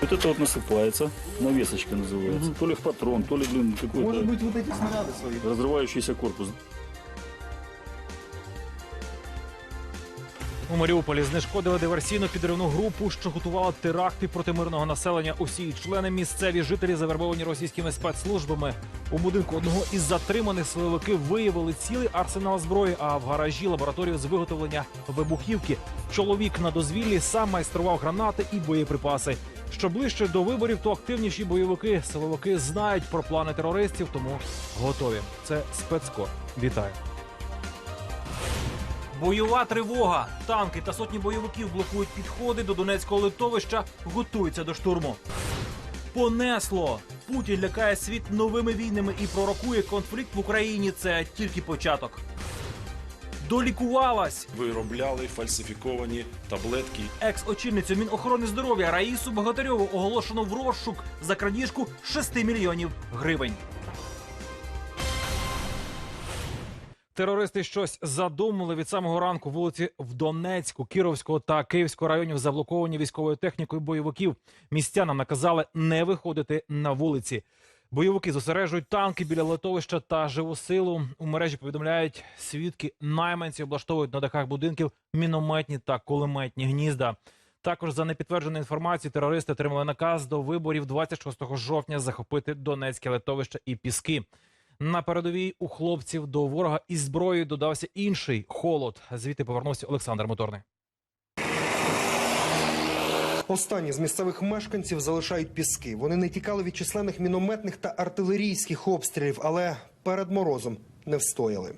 Вот это вот насыпается, навесочка называется. То ли в патрон, то ли, блин, Может какой-то быть, вот эти снаряды свои. разрывающийся корпус. У Маріуполі знешкодили диверсійну підривну групу, що готувала теракти проти мирного населення. Усі її члени місцеві жителі завербовані російськими спецслужбами. У будинку одного із затриманих силовики виявили цілий арсенал зброї. А в гаражі лабораторію з виготовлення вибухівки. Чоловік на дозвіллі сам майстрував гранати і боєприпаси. Що ближче до виборів, то активніші бойовики. Силовики знають про плани терористів, тому готові. Це спецкор. Вітаю. Бойова тривога. Танки та сотні бойовиків блокують підходи до Донецького литовища, готуються до штурму. Понесло. Путін лякає світ новими війнами і пророкує конфлікт в Україні. Це тільки початок. Долікувалась виробляли фальсифіковані таблетки. екс-очільницю Мінохорони здоров'я Раїсу Богатирьову оголошено в розшук за крадіжку 6 мільйонів гривень. Терористи щось задумали від самого ранку. Вулиці в Донецьку, Кіровського та Київського районів заблоковані військовою технікою бойовиків. Містянам наказали не виходити на вулиці. Бойовики зосереджують танки біля литовища та живу силу. У мережі повідомляють свідки найманці облаштовують на дахах будинків мінометні та кулеметні гнізда. Також за непідтвердженою інформацією терористи отримали наказ до виборів 26 жовтня захопити Донецьке литовище і Піски. На передовій у хлопців до ворога із зброєю додався інший холод. Звідти повернувся Олександр Моторний. Останні з місцевих мешканців залишають піски. Вони не тікали від численних мінометних та артилерійських обстрілів, але перед морозом не встояли.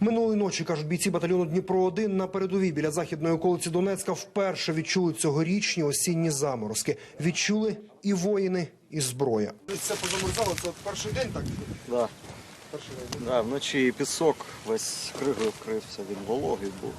Минулої ночі кажуть бійці батальйону Дніпро 1 на передовій біля західної околиці Донецька вперше відчули цьогорічні осінні заморозки. Відчули і воїни, і зброя. Це позамерзало. Це перший день так. Да. Да, вночі пісок весь кригою вкрився, він вологий був.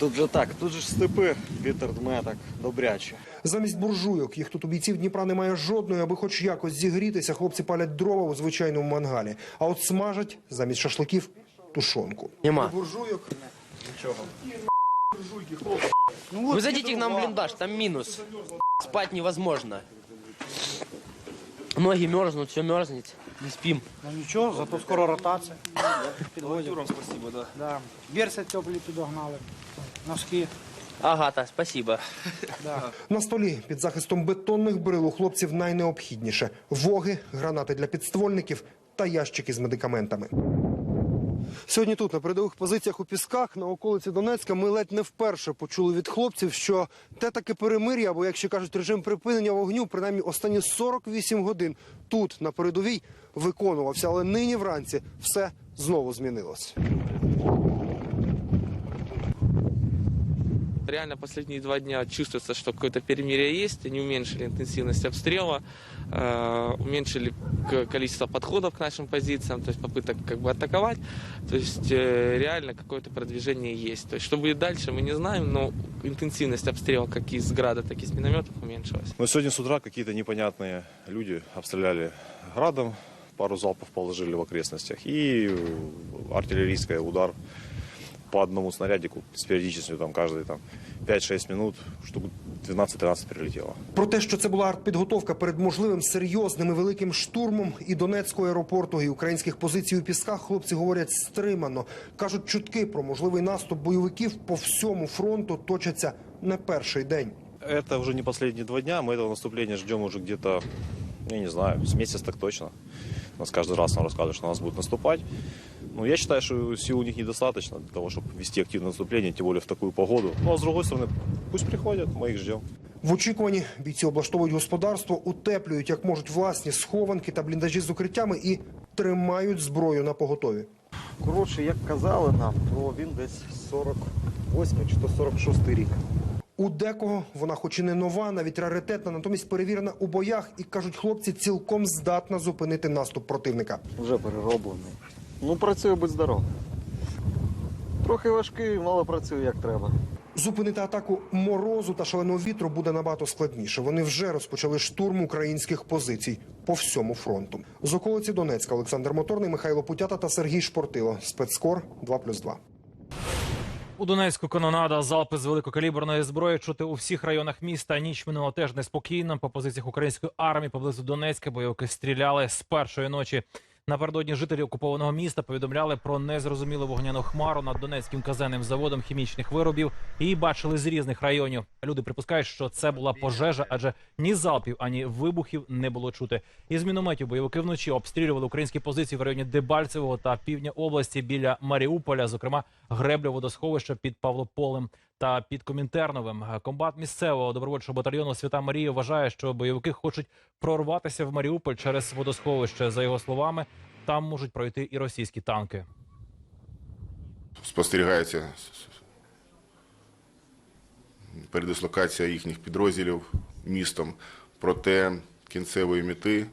Тут же так, тут же ж степи, вітер дме так добряче. Замість буржуйок їх тут у бійців Дніпра немає жодної, аби хоч якось зігрітися. Хлопці палять дрова у звичайному мангалі. А от смажать замість шашликів тушонку. Нема. Буржуйок Вы зайдите к нам в блиндаж, там минус. Спать невозможно. Ноги мерзнут, все мерзнет. Не спим. Ну нічого, зато скоро ротація. Волонтерам спасибо, да. да. Берці теплі підогнали, носки. Агата, спасибо. на столі під захистом бетонних брил у хлопців найнеобхідніше: воги, гранати для підствольників та ящики з медикаментами. Сьогодні тут, на передових позиціях у Пісках, на околиці Донецька, ми ледь не вперше почули від хлопців, що те таке перемир'я, або, як ще кажуть, режим припинення вогню, принаймні останні 48 годин тут, на передовій, виконувався. Але нині вранці все знову змінилось. Реально последние два дня чувствуется, что какое-то перемирие есть. Они уменьшили интенсивность обстрела, э, уменьшили количество подходов к нашим позициям, то есть попыток как бы атаковать. То есть э, реально какое-то продвижение есть. То есть что будет дальше, мы не знаем, но интенсивность обстрела как из града, так и из минометов уменьшилась. Но сегодня с утра какие-то непонятные люди обстреляли градом, пару залпов положили в окрестностях и артиллерийский удар по одному снарядику с периодичностью там каждые там 5-6 минут штук 12-13 прилетело. Про те, що це була артпідготовка перед можливим серйозним і великим штурмом і Донецького аеропорту, і українських позицій у пісках, хлопці говорять стримано. кажуть, чутки про можливий наступ бойовиків по всьому фронту точаться не перший день. Это уже не последние два дня, мы этого наступления ждем уже где-то, я не знаю, с месяц так точно. Нас каждый раз нам рассказывают, что нас будут наступать. Ну, я считаю, что сил у них недостаточно для того, чтобы вести активное наступление, тем более в такую погоду. Ну, а с другой стороны, пусть приходят, мы их ждем. В очікуванні бійці облаштовують господарство, утеплюють як можуть власні схованки та бліндажі з укриттями і тримають зброю на поготові. Коротше, як казали нам, то він десь 48 чи то 46 рік. У декого вона, хоч і не нова, навіть раритетна, натомість перевірена у боях, і кажуть, хлопці цілком здатна зупинити наступ противника. Вже перероблений. Ну, працює, будь здоров. Трохи важкий, але працює як треба. Зупинити атаку морозу та шаленого вітру буде набагато складніше. Вони вже розпочали штурм українських позицій по всьому фронту. З околиці Донецька Олександр Моторний, Михайло Путята та Сергій Шпортило. Спецкор 2+,2. У Донецьку канонада, залпи з великокаліберної зброї чути у всіх районах міста. Ніч минула теж неспокійно. По позиціях української армії поблизу Донецька бойовики стріляли з першої ночі. Напередодні жителі окупованого міста повідомляли про незрозумілу вогняну хмару над Донецьким казенним заводом хімічних виробів. Її бачили з різних районів. Люди припускають, що це була пожежа, адже ні залпів, ані вибухів не було чути. Із мінометів бойовики вночі обстрілювали українські позиції в районі Дебальцевого та півдня області біля Маріуполя, зокрема греблю водосховища під Павлополем та під Комінтерновим. Комбат місцевого добровольчого батальйону Свята Марія вважає, що бойовики хочуть прорватися в Маріуполь через водосховище. За його словами, там можуть пройти і російські танки. спостерігається передислокація їхніх підрозділів містом. Проте кінцевої мети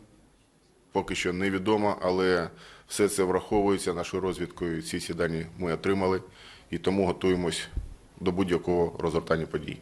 поки що невідомо, але все це враховується нашою розвідкою. Ці всі дані ми отримали і тому готуємось до будь-якого розгортання подій.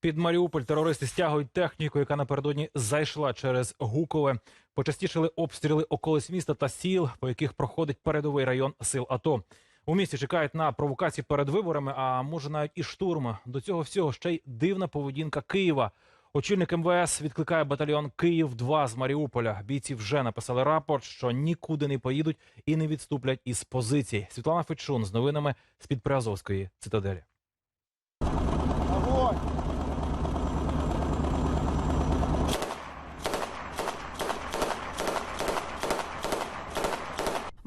Під Маріуполь терористи стягують техніку, яка напередодні зайшла через Гукове. Почастішили обстріли околиць міста та сіл, по яких проходить передовий район сил АТО. У місті чекають на провокації перед виборами, а може навіть і штурм. До цього всього ще й дивна поведінка Києва. Очільник МВС відкликає батальйон Київ 2 з Маріуполя. Бійці вже написали рапорт, що нікуди не поїдуть і не відступлять із позицій. Світлана Фечун з новинами з під Приазовської цитаделі.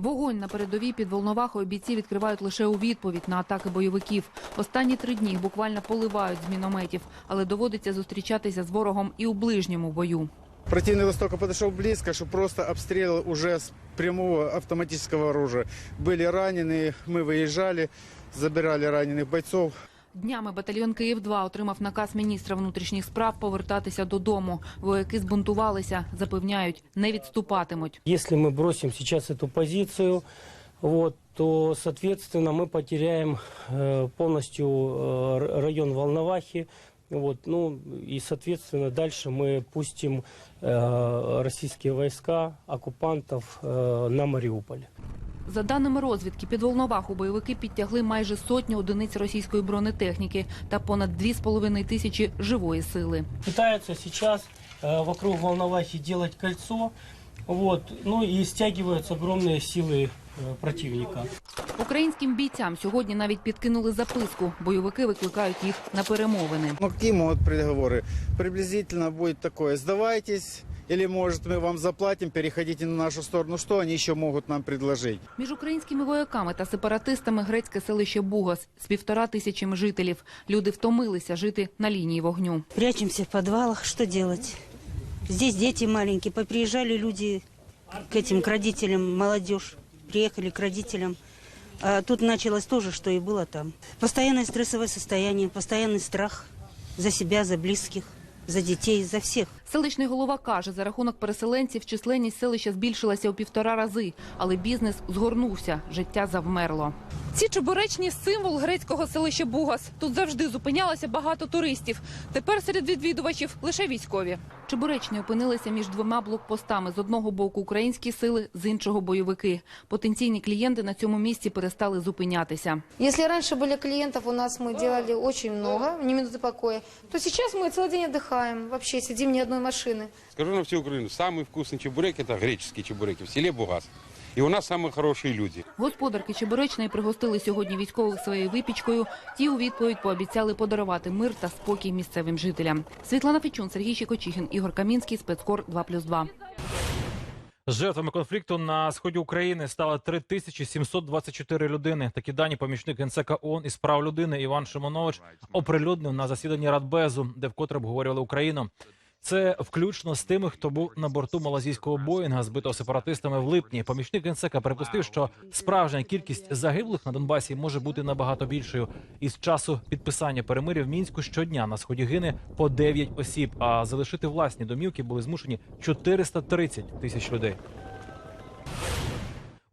Вогонь на передовій під Волновахою бійці відкривають лише у відповідь на атаки бойовиків. Останні три дні їх буквально поливають з мінометів, але доводиться зустрічатися з ворогом і у ближньому бою. Противник настолько подошел близко, что просто обстрел уже с прямого автоматического оружия. Были раненые, мы выезжали, забирали раненых бойцов. Днями батальйон Київ 2 отримав наказ міністра внутрішніх справ повертатися додому. Вояки збунтувалися, запевняють, не відступатимуть. Если мы бросим сейчас эту позицию, вот, то, соответственно, мы потеряем э, полностью э, р- район Волновахи. Вот, ну, и, соответственно, дальше мы пустим э, российские войска, оккупантов э, на Мариуполь. За даними розвідки, під Волноваху бойовики підтягли майже сотню одиниць російської бронетехніки та понад 2,5 тисячі живої сили. Пытаются сейчас э, вокруг Волновахи делать кольцо, вот, ну и стягиваются огромные силы э, противника. Українським бійцям сьогодні навіть підкинули записку. Бойовики викликають їх на перемовини. Ну, какие могут приговоры? Приблизительно будет такое. Сдавайтесь, или, может, мы вам заплатим, переходите на нашу сторону. Что они еще могут нам предложить? Між українськими вояками та сепаратистами грецьке селище Бугас з півтора тисячами жителів. Люди втомилися жити на лінії вогню. Прячемся в подвалах. Что делать? Здесь дети маленькие. Поприезжали люди к этим, к родителям, молодежь. Приехали к родителям. А тут началось то же, что и было там. Постоянное стрессовое состояние, постоянный страх за себя, за близких, за детей, за всех. Селищний голова каже, за рахунок переселенців численність селища збільшилася у півтора рази, але бізнес згорнувся, життя завмерло. Ці чебуречні символ грецького селища Бугас. Тут завжди зупинялося багато туристів. Тепер серед відвідувачів лише військові. Чебуречні опинилися між двома блокпостами. З одного боку українські сили, з іншого бойовики. Потенційні клієнти на цьому місці перестали зупинятися. Если раньше были клиентов, у нас мы делали очень много, ни минуты покоя, то сейчас мы целый день отдыхаем, вообще сидим ни одной машины. Скажу на всю Украину, самый вкусный чебурек это греческие чебуреки в селе Бугас. И у нас самые хорошие люди. Господарки Чебуречної пригостили сьогодні військових своєю випічкою. Ті у відповідь пообіцяли подарувати мир та спокій місцевим жителям. Світлана Фічун, Сергій Щекочихін, Ігор Камінський, спецкор 2+,2. Жертвами конфлікту на сході України стало 3724 людини. Такі дані помічник генсека ООН із прав людини Іван Шимонович оприлюднив на засіданні Радбезу, де вкотре обговорювали Україну. Це включно з тими, хто був на борту малазійського боїнга, збитого сепаратистами в липні. Помічник генсека припустив, що справжня кількість загиблих на Донбасі може бути набагато більшою. Із часу підписання перемиря в мінську щодня на сході гине по 9 осіб. А залишити власні домівки були змушені 430 тисяч людей.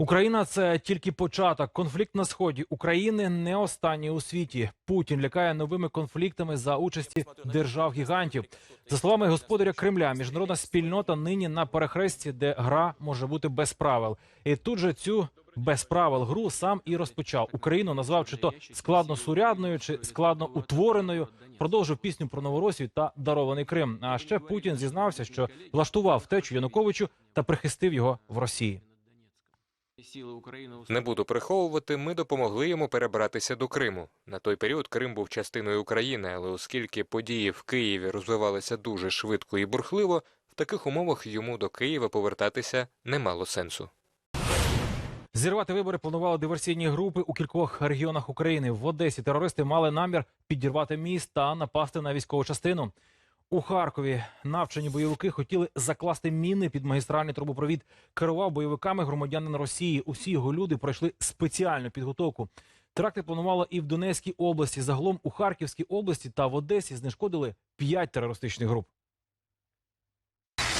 Україна це тільки початок. Конфлікт на сході України не останній у світі. Путін лякає новими конфліктами за участі держав-гігантів. За словами господаря Кремля, міжнародна спільнота нині на перехресті, де гра може бути без правил. І тут же цю без правил гру сам і розпочав. Україну назвав чи то складносурядною, чи складно утвореною. Продовжив пісню про Новоросію та дарований Крим. А ще Путін зізнався, що влаштував втечу Януковичу та прихистив його в Росії. Не буду приховувати, ми допомогли йому перебратися до Криму. На той період Крим був частиною України, але оскільки події в Києві розвивалися дуже швидко і бурхливо, в таких умовах йому до Києва повертатися не мало сенсу. Зірвати вибори планували диверсійні групи у кількох регіонах України. В Одесі терористи мали намір підірвати міст та напасти на військову частину. У Харкові навчені бойовики хотіли закласти міни під магістральний трубопровід. Керував бойовиками громадянин Росії. Усі його люди пройшли спеціальну підготовку. Теракти планували і в Донецькій області. Загалом у Харківській області та в Одесі знешкодили п'ять терористичних груп.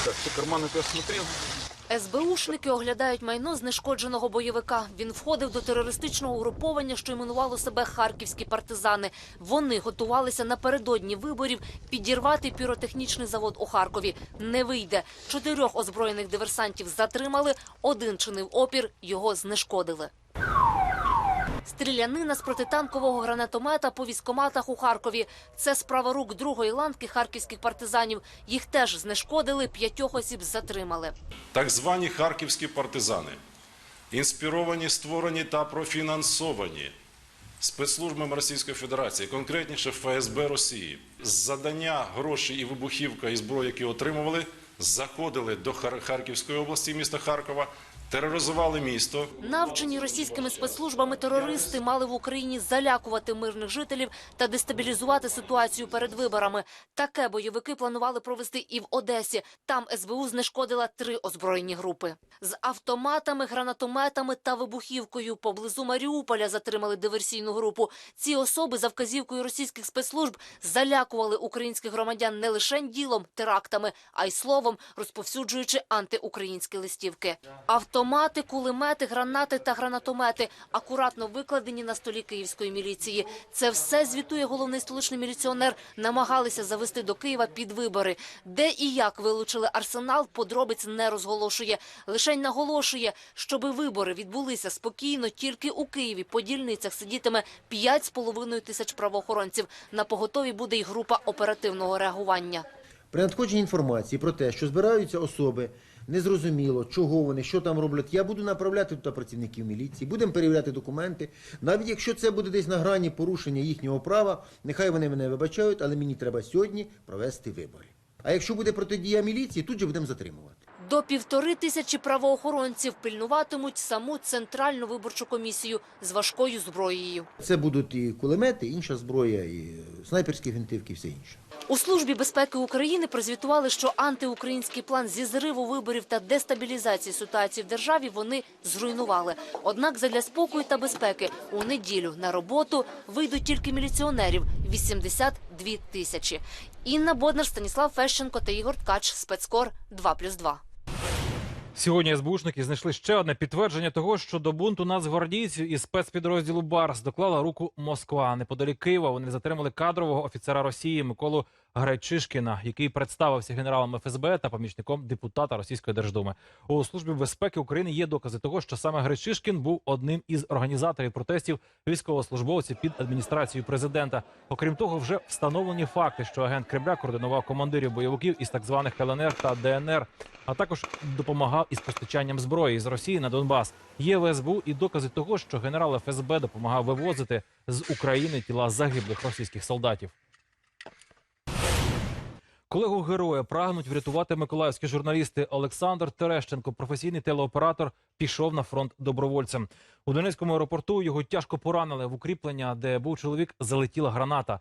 Так, ты карманы ты осмотрел? СБУшники оглядають майно знешкодженого бойовика. Він входив до терористичного угруповання, що іменувало себе харківські партизани. Вони готувалися напередодні виборів підірвати піротехнічний завод у Харкові. Не вийде. Чотирьох озброєних диверсантів затримали. Один чинив опір, його знешкодили. Стрілянина з протитанкового гранатомета по військоматах у Харкові. Це справа рук другої ланки харківських партизанів. Їх теж знешкодили, п'ятьох осіб затримали. Так звані харківські партизани, інспіровані, створені та профінансовані спецслужбами Російської Федерації, конкретніше ФСБ Росії, з задання грошей і вибухівка і зброї, які отримували, заходили до Хар- Харківської області, міста Харкова, тероризували місто, Навчені російськими спецслужбами терористи мали в Україні залякувати мирних жителів та дестабілізувати ситуацію перед виборами. Таке бойовики планували провести і в Одесі. Там СБУ знешкодила три озброєні групи з автоматами, гранатометами та вибухівкою. Поблизу Маріуполя затримали диверсійну групу. Ці особи за вказівкою російських спецслужб залякували українських громадян не лише ділом, терактами, а й словом, розповсюджуючи антиукраїнські листівки. Автомати, кулемети, гранати та гранатомети акуратно викладені на столі київської міліції. Це все звітує головний столичний міліціонер. Намагалися завести до Києва під вибори. Де і як вилучили арсенал, подробиць не розголошує. Лише наголошує, щоби вибори відбулися спокійно. Тільки у Києві по дільницях сидітиме 5,5 тисяч правоохоронців. На поготові буде й група оперативного реагування. При надходженні інформації про те, що збираються особи, незрозуміло, чого вони, що там роблять, я буду направляти туди працівників міліції, будемо перевіряти документи. Навіть якщо це буде десь на грані порушення їхнього права, нехай вони мене вибачають, але мені треба сьогодні провести вибори. А якщо буде протидія міліції, тут же будемо затримувати. До півтори тисячі правоохоронців пильнуватимуть саму центральну виборчу комісію з важкою зброєю. Це будуть і кулемети, і інша зброя, і снайперські гвинтівки, і все інше. У службі безпеки України прозвітували, що антиукраїнський план зі зриву виборів та дестабілізації ситуації в державі вони зруйнували. Однак, задля спокою та безпеки у неділю на роботу вийдуть тільки міліціонерів 82 тисячі. Інна Боднар, Станіслав Фещенко та Ігор Ткач. Спецкор 2+,2. Сьогодні СБУшники знайшли ще одне підтвердження того, що до бунту нацгвардійців із спецпідрозділу Барс доклала руку Москва. Неподалік Києва вони затримали кадрового офіцера Росії Миколу Гречишкіна, який представився генералом ФСБ та помічником депутата Російської Держдуми. У службі безпеки України є докази того, що саме Гречишкін був одним із організаторів протестів військовослужбовців під адміністрацією президента. Окрім того, вже встановлені факти, що агент Кремля координував командирів бойовиків із так званих ЛНР та ДНР, а також допомагав із постачанням зброї з Росії на Донбас. Є в СБУ і докази того, що генерал ФСБ допомагав вивозити з України тіла загиблих російських солдатів. Колегу героя прагнуть врятувати миколаївські журналісти. Олександр Терещенко, професійний телеоператор, пішов на фронт добровольцем. У Донецькому аеропорту його тяжко поранили в укріплення, де був чоловік, залетіла граната.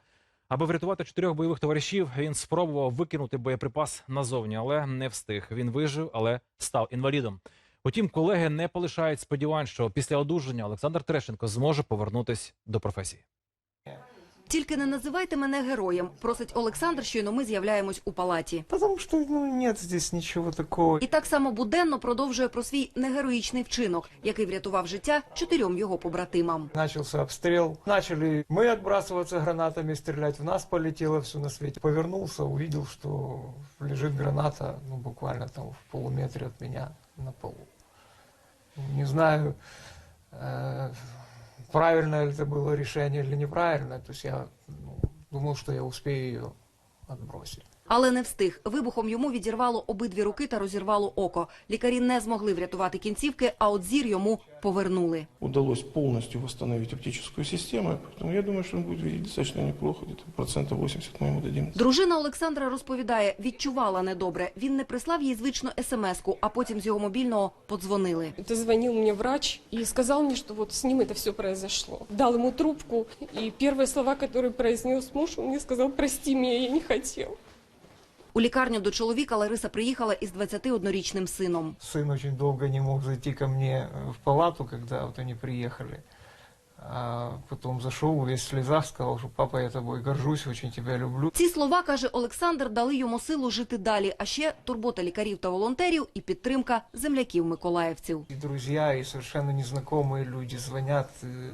Аби врятувати чотирьох бойових товаришів, він спробував викинути боєприпас назовні, але не встиг. Він вижив, але став інвалідом. Утім, колеги не полишають сподівань, що після одужання Олександр Терещенко зможе повернутись до професії. Тільки не називайте мене героєм, просить Олександр, щойно ми з'являємось у палаті. Потому что, ну, нет здесь ничего такого. І так само буденно продовжує про свій негероїчний вчинок, який врятував життя чотирьом його побратимам. Начался обстрел. Начали мы отбрасываться гранатами, стрелять. В нас полетело все на свете. Повернулся, увидел, что лежит граната, ну, буквально там в полуметре от меня на полу. Не знаю, Э, Правильное ли это было решение или неправильно. то есть я ну, думал, что я успею ее отбросить Але не встиг. Вибухом йому відірвало обидві руки та розірвало око. Лікарі не змогли врятувати кінцівки, а от зір йому повернули. удалось полностью восстановить оптическую систему, поэтому я думаю, что он будет видеть достаточно неплохо, где-то процентов 80 мы ему дадим. Дружина Олександра розповідає, відчувала недобре. Він не прислав їй звичну смс-ку, а потім з його мобільного подзвонили. Это звонил мне врач и сказал мне, что вот с ним это все произошло. Дал ему трубку, и первые слова, которые произнес муж, он мне сказал, прости меня, я не хотел. У лікарню до чоловіка Лариса приїхала із 21-річним сином. Син очень довго не мог зайти ко мне в палату, коли вот они приехали. А потом зашел весь в слезах, сказал, что папа, я тобой горжусь, очень тебя люблю. Ці слова, каже Олександр, дали йому силу жити далі, а ще турбота лікарів та волонтерів і підтримка земляків-миколаївців. И друзья, и совершенно незнакомые люди звонят, э,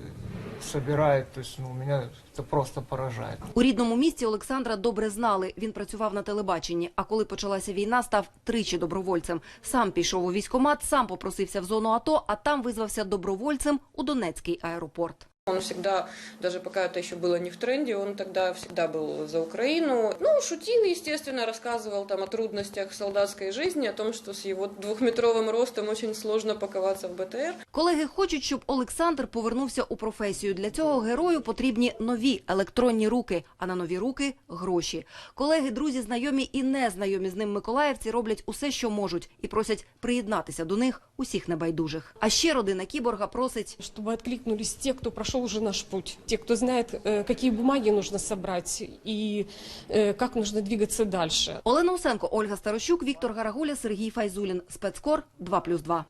собирают. То есть ну, меня это просто поражает. У рідному місті Олександра добре знали. Він працював на телебаченні. А коли почалася війна, став тричі добровольцем. Сам пішов у військкомат, сам попросився в зону АТО, а там визвався добровольцем у Донецький аеропорт. Он всегда, даже пока это еще было не в тренде, он тогда всегда был за Украину. Ну, шутил, естественно, рассказывал там о трудностях солдатской жизни, о том, что с его двухметровым ростом очень сложно паковаться в БТР. Колеги хочуть, щоб Олександр повернувся у професію. Для цього герою потрібні нові електронні руки, а на нові руки – гроші. Колеги, друзі, знайомі і незнайомі з ним миколаївці роблять усе, що можуть, і просять приєднатися до них усіх небайдужих. А ще родина Кіборга просить, Чтобы откликнулись те, кто прошел уже наш путь, те, кто знает, э, какие бумаги нужно собрать и э, как нужно двигаться дальше. Олена Усенко, Ольга Старощук, Віктор Гарагуля, Сергій Файзулін. Спецкор 2+,2.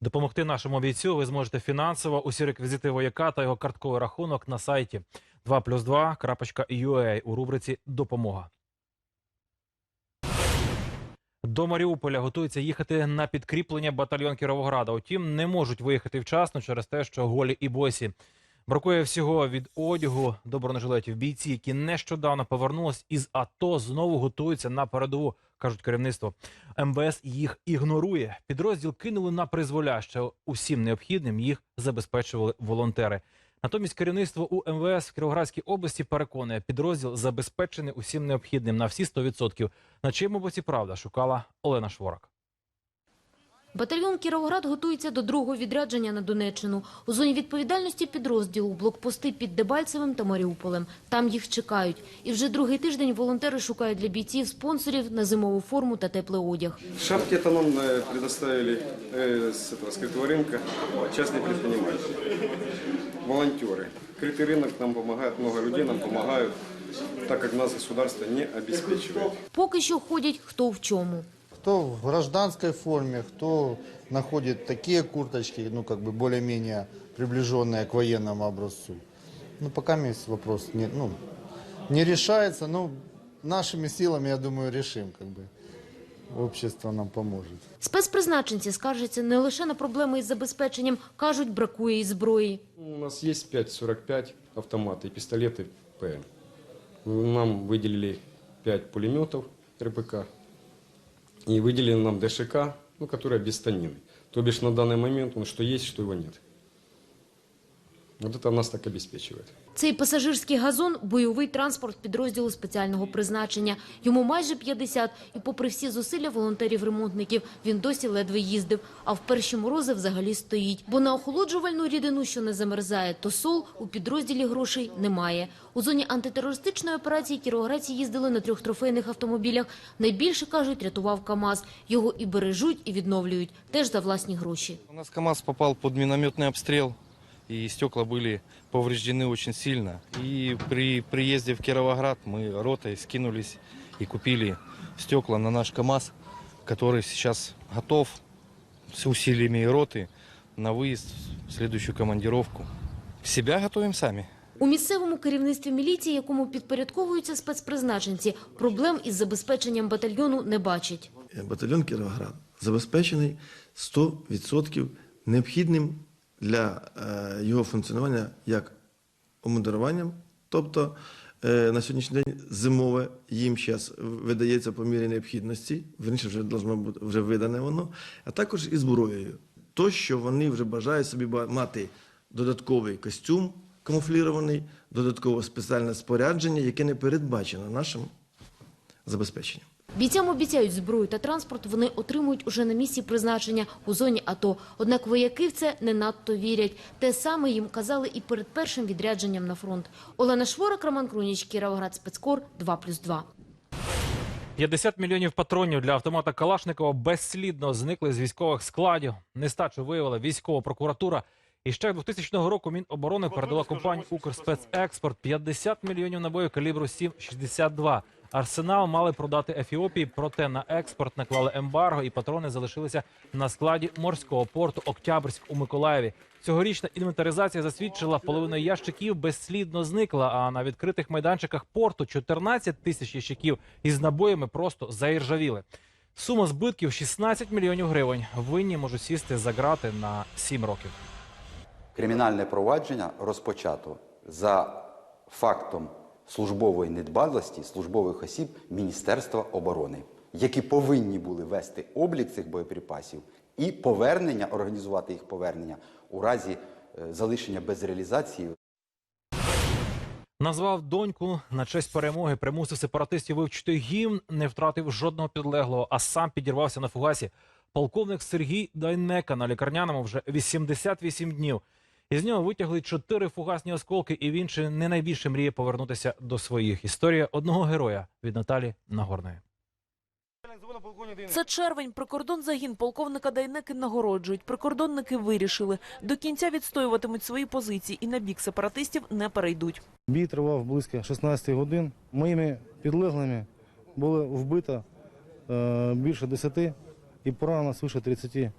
Допомогти нашому бійцю ви зможете фінансово. Усі реквізити вояка та його картковий рахунок на сайті 2+2.ua у рубриці Допомога. До Маріуполя готується їхати на підкріплення батальйон Кіровограда. Утім, не можуть виїхати вчасно через те, що голі і босі. Бракує всього від одягу до бронежилетів. Бійці, які нещодавно повернулись із АТО, знову готуються на передову, кажуть керівництво. МВС їх ігнорує. Підрозділ кинули на призволяще. Усім необхідним їх забезпечували волонтери. Натомість керівництво у МВС в Кіровоградській області переконує, підрозділ забезпечений усім необхідним на всі 100%. На чому боці правда шукала Олена Шворак. Батальйон Кіровоград готується до другого відрядження на Донеччину. У зоні відповідальності підрозділу блокпости під Дебальцевим та Маріуполем. Там їх чекають. І вже другий тиждень волонтери шукають для бійців спонсорів на зимову форму та теплий одяг. Шапки это нам э, предоставили э, с этого скрытого рынка частные предприниматели, волонтеры. Крытый рынок нам помогает, много людей нам помогают, так как нас государство не обеспечивает. Поки що ходять хто в чому. Кто в гражданской форме, кто находит такие курточки, ну, как бы более-менее приближенные к военному образцу. Ну, пока есть вопрос, не, ну, не решается, но нашими силами, я думаю, решим, как бы. Общество нам поможет. Спецпризначенці скаржаться не лише на проблеми із забезпеченням, кажуть, бракує і зброї. У нас есть 5,45 автоматы и пистолеты ПМ. Нам выделили 5 пулеметов РПК и выделили нам ДШК, ну, которая без станины. То бишь на данный момент он что есть, что его нет. Вот это нас так обеспечивает. Цей пасажирський газон – бойовий транспорт підрозділу спеціального призначення. Йому майже 50, і попри всі зусилля волонтерів-ремонтників, він досі ледве їздив, а в перші морози взагалі стоїть. Бо на охолоджувальну рідину, що не замерзає, то сол, у підрозділі грошей немає. У зоні антитерористичної операції кіровоградці їздили на трьох трофейних автомобілях. Найбільше, кажуть, рятував КАМАЗ. Його і бережуть, і відновлюють. Теж за власні гроші. У нас КАМАЗ попал под минометный обстрел, и стекла были повреждены очень сильно. И при приезде в Кировоград мы ротой скинулись и купили стекла на наш КАМАЗ, который сейчас готов с усилиями роты на выезд в следующую командировку. Себя готовим сами. У місцевому керівництві міліції, якому підпорядковуються спецпризначенці, проблем із забезпеченням батальйону не бачать. батальйон Кіровоград забезпечений 100% необхідним для е, його функціонування як обмундируванням, тобто е, на сьогоднішній день зимове їм зараз видається по мірі необхідності, верніше вже должно бути вже видане воно, а також і зброєю. то, що вони вже бажають собі мати додатковий костюм камуфлірований, додаткове спеціальне спорядження, яке не передбачено нашим забезпеченням. Бійцям обіцяють зброю та транспорт вони отримують уже на місці призначення у зоні АТО. Однак вояки в це не надто вірять. Те саме їм казали і перед першим відрядженням на фронт. Олена Шворак, Роман Круніч, Кіровоград, Спецкор, 2+,2. 50 мільйонів патронів для автомата Калашникова безслідно зникли з військових складів. Нестачу виявила військова прокуратура. І ще 2000 року Міноборони передала компанії «Укрспецекспорт» 50 мільйонів набоїв калібру 7,62. Арсенал мали продати Ефіопії, проте на експорт наклали ембарго і патрони залишилися на складі морського порту Октябрьськ у Миколаєві. Цьогорічна інвентаризація засвідчила, половина ящиків безслідно зникла, а на відкритих майданчиках порту 14 тисяч ящиків із набоями просто заіржавіли. Сума збитків 16 мільйонів гривень. Винні можуть сісти за грати на 7 років. Кримінальне провадження розпочато за фактом службової недбалості службових осіб Міністерства оборони, які повинні були вести облік цих боєприпасів і повернення, організувати їх повернення у разі е, залишення без реалізації Назвав доньку на честь перемоги, примусив сепаратистів вивчити гімн, не втратив жодного підлеглого, а сам підірвався на фугасі. Полковник Сергій Дайнека на лікарняному вже 88 днів. Із нього витягли чотири фугасні осколки, і він чи не найбільше мріє повернутися до своїх. Історія одного героя від Наталі Нагорної. Це червень. Прикордонзагін полковника Дайнеки нагороджують. Прикордонники вирішили, до кінця відстоюватимуть свої позиції і на бік сепаратистів не перейдуть. Бій тривав близько 16 годин. Моїми підлеглими було вбито е, більше 10 і поранено свише 30 е,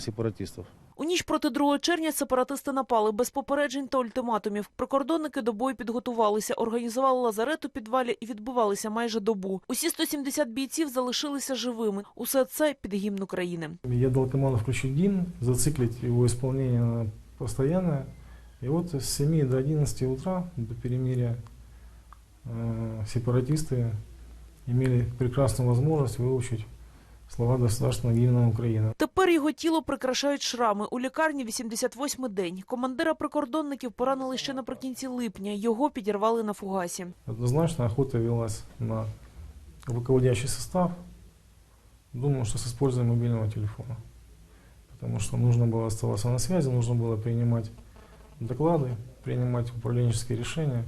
сепаратистів. У ніч проти 2 червня сепаратисти напали без попереджень та ультиматумів. Прикордонники до бою підготувалися, організували лазарет у підвалі і відбувалися майже добу. Усі 170 бійців залишилися живими. Усе це під гімн України. Я дал команду включить гимн, зациклить его исполнение на постоянное. И вот с 7 до 11 утра, до перемирия, э, сепаратисты имели прекрасную возможность выучить слова государственного гимна Украины. Тепер його тіло прикрашають шрами. У лікарні 88-й день. Командира прикордонників поранили ще наприкінці липня. Його підірвали на фугасі. Однозначно охота велась на руководящий состав. Думаю, что с использованием мобильного телефона. Потому что нужно было оставаться на связи, нужно было принимать доклады, принимать управленческие решения.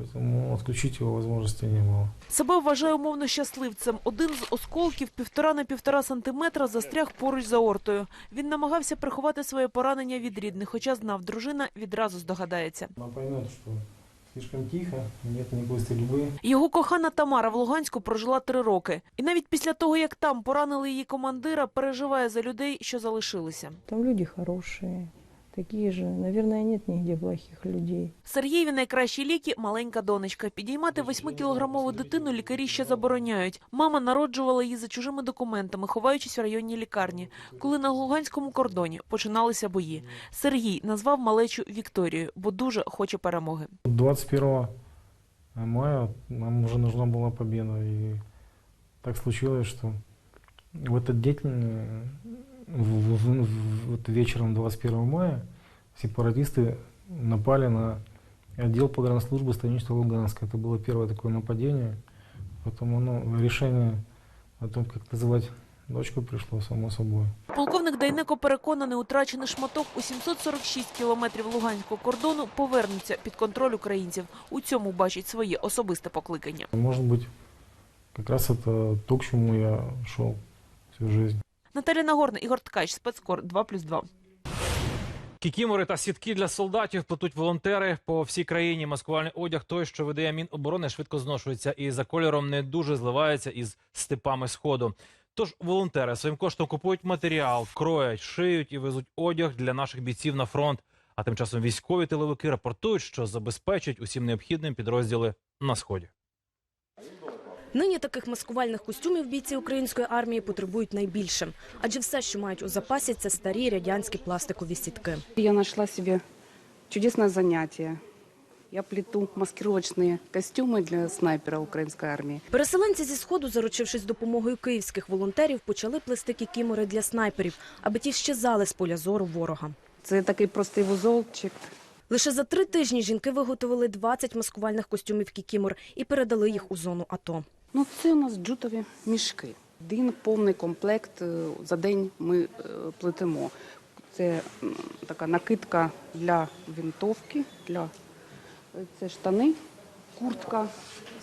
Поэтому отключить его возможности не было. Себе вважає умовно щасливцем. Один з осколків півтора на півтора сантиметра застряг поруч за ортою. Він намагався приховати своє поранення від рідних, хоча знав, дружина відразу здогадається. Она поймет, что слишком тихо, нет никакой стрельбы. Його кохана Тамара в Луганську прожила три роки. І навіть після того, як там поранили її командира, переживає за людей, що залишилися. Там люди хорошие, такие же. Наверное, нет нигде плохих людей. Сергієві найкращі ліки – маленька донечка. Підіймати восьмикілограмову дитину лікарі ще забороняють. Мама народжувала її за чужими документами, ховаючись в районній лікарні. Коли на Луганському кордоні починалися бої. Сергій назвав малечу Вікторією, бо дуже хоче перемоги. 21 мая нам уже нужна была победа. И так случилось, что в этот день, э, в- в- в- вот вечером 21 мая, сепаратисты напали на отдел погранслужбы станицы Луганска. Это было первое такое нападение. Поэтому ну, решение о том, как называть дочку, пришло само собой. Полковник Дайнеко переконаний, утрачений шматок у 746 кілометрів луганського кордону повернеться під контроль українців. У цьому бачить своє особисте покликання. Может быть, как раз это то, к чему я шел всю жизнь. Наталя Нагорна, Ігор Ткач, Спецкор 2+,2. Кікімори та сітки для солдатів плетуть волонтери по всій країні. Маскувальний одяг той, що видає Міноборони, швидко зношується і за кольором не дуже зливається із степами сходу. Тож волонтери своїм коштом купують матеріал, кроять, шиють і везуть одяг для наших бійців на фронт. А тим часом військові тиловики рапортують, що забезпечать усім необхідним підрозділи на сході. Нині таких маскувальних костюмів бійці української армії потребують найбільше, адже все, що мають у запасі, це старі радянські пластикові сітки. Я нашла себе чудесное занятие. Я плету маскировочные костюмы для снайпера украинской армии. Переселенці зі сходу, заручившись допомогою київських волонтерів, почали плести кікімори для снайперів, аби ті щезали з поля зору ворога. Це такий простий вузолчик. Лише за три тижні жінки виготовили 20 маскувальних костюмів кікімор і передали їх у зону АТО. Ну, це у нас джутові мішки. Один повний комплект е, за день ми е, плетемо. Це така накидка для винтовки, для е, це штани, куртка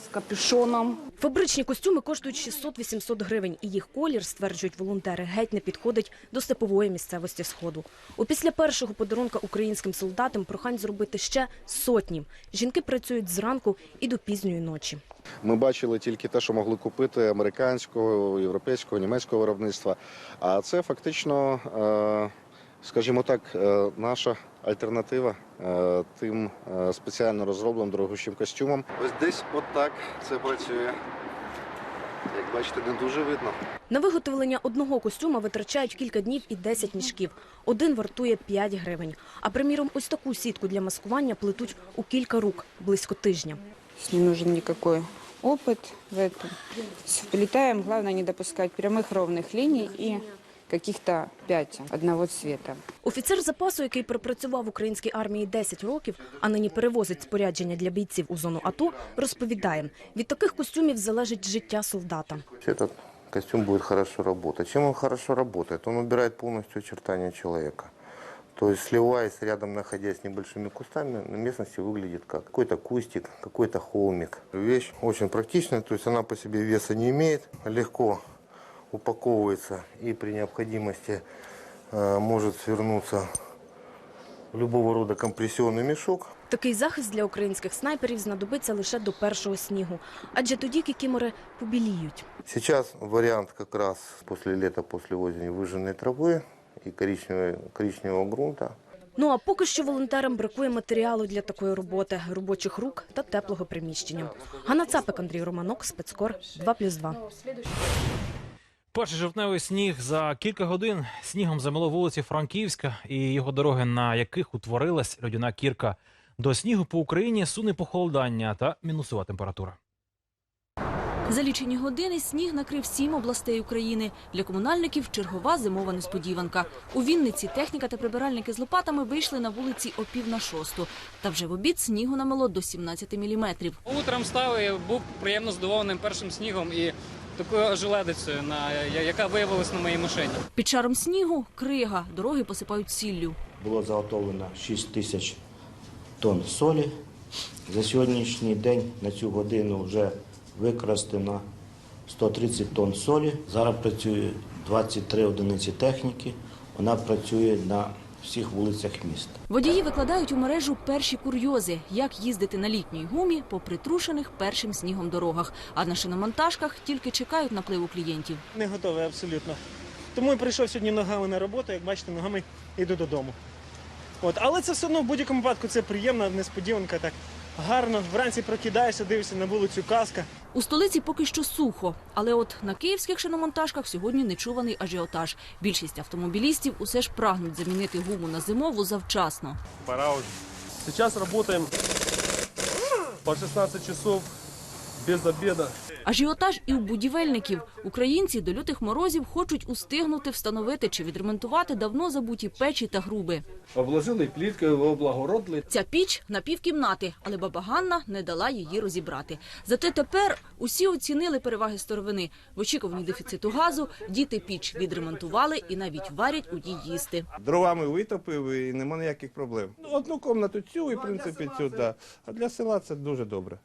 з капюшоном. Фабричні костюми коштують 600-800 гривень, і їх колір, стверджують волонтери, геть не підходить до степової місцевості Сходу. Опісля першого подарунка українським солдатам прохань зробити ще сотні. Жінки працюють зранку і до пізньої ночі. Ми бачили тільки те, що могли купити американського, європейського, німецького виробництва. А це фактично, е, скажімо так, е, наша альтернатива е, тим е, спеціально розробленим дорогущим костюмам. Ось десь отак це працює. Як бачите, не дуже видно. На виготовлення одного костюма витрачають кілька днів і 10 мішків. Один вартує 5 гривень. А приміром, ось таку сітку для маскування плетуть у кілька рук близько тижня. Не нужен никакой опыт в этом. Вплетаем, главное не допускать прямых ровных линий и каких-то пятен одного цвета. Офіцер запасу, який пропрацював в українській армії 10 років, а нині перевозить спорядження для бійців у зону АТО, розповідає, від таких костюмів залежить життя солдата. Этот костюм будет хорошо работать. Чем он хорошо работает? Он убирает полностью очертания человека. То есть, сливаясь рядом, находясь небольшими кустами, на местности выглядит как какой-то кустик, какой-то холмик. Вещь очень практичная, то есть она по себе веса не имеет, легко упаковывается и при необходимости э, может свернуться в любого рода компрессионный мешок, Такий захист для українських снайперів знадобиться лише до першого снігу, адже тоді кікімори побіліють. Сейчас вариант как раз после лета, после осени выжженной травы и коричневого, коричневого грунта. Ну а поки що волонтерам бракує матеріалу для такої роботи, робочих рук та теплого приміщення. Ганна Цапик, Андрій Романок, спецкор 2+,2. Перший жовтневий сніг за кілька годин снігом замело вулиці Франківська і його дороги, на яких утворилась льодяна кірка. До снігу по Україні суне похолодання та мінусова температура. За лічені години сніг накрив сім областей України. Для комунальників чергова зимова несподіванка. У Вінниці техніка та прибиральники з лопатами вийшли на вулиці о пів на шосту. Та вже в обід снігу намело до 17 міліметрів. Утром став і був приємно здивованим першим снігом і такою ожеледицею, на яка виявилась на моїй машині. Під шаром снігу крига, дороги посипають сіллю. Було заготовлено 6 тисяч тонн солі. За сьогоднішній день на цю годину вже використано 130 тонн солі. Зараз працює 23 одиниці техніки. Вона працює на всіх вулицях міста. Водії викладають у мережу перші курйози, як їздити на літній гумі по притрушених першим снігом дорогах. А на шиномонтажках тільки чекають напливу клієнтів. Не готовий абсолютно. Тому і прийшов сьогодні ногами на роботу, як бачите, ногами йду додому. От, але це все одно в будь-якому випадку це приємна несподіванка, так гарно. Вранці прокидаєшся, дивишся на вулицю Каска. У столиці поки що сухо, але от на київських шиномонтажках сьогодні нечуваний ажіотаж. Більшість автомобілістів усе ж прагнуть замінити гуму на зимову завчасно. Пора уже. Зараз працюємо по 16 часов без обеда. Ажіотаж і у будівельників. Українці до лютих морозів хочуть устигнути встановити чи відремонтувати давно забуті печі та груби. Обложили пліткою, облагородили. Ця піч на півкімнати, але баба Ганна не дала її розібрати. Зате тепер усі оцінили переваги старовини. В очікуванні дефіциту газу діти піч відремонтували і навіть варять у ній їсти. Дровами витопив і нема ніяких проблем. Ну, Одну кімнату цю і, в принципі, цю, да. А для села це дуже добре.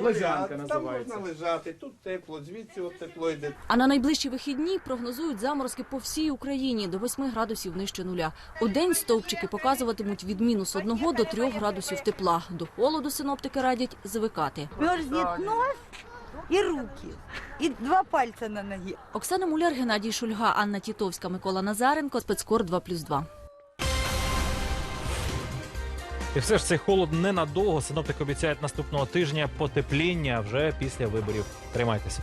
лежанка Там можна лежати, тут тепло, звідси от тепло йде. А на найближчі вихідні прогнозують заморозки по всій Україні до 8 градусів нижче нуля. У день стовпчики показуватимуть від мінус 1 до 3 градусів тепла. До холоду синоптики радять звикати. Мерзнет нос и руки, и два пальца на ноге. Оксана Муляр, Геннадій Шульга, Анна Тітовська, Микола Назаренко, спецкор 2+,2. І все ж цей холод ненадовго. Синоптик обіцяють наступного тижня потепління вже після виборів. Тримайтеся.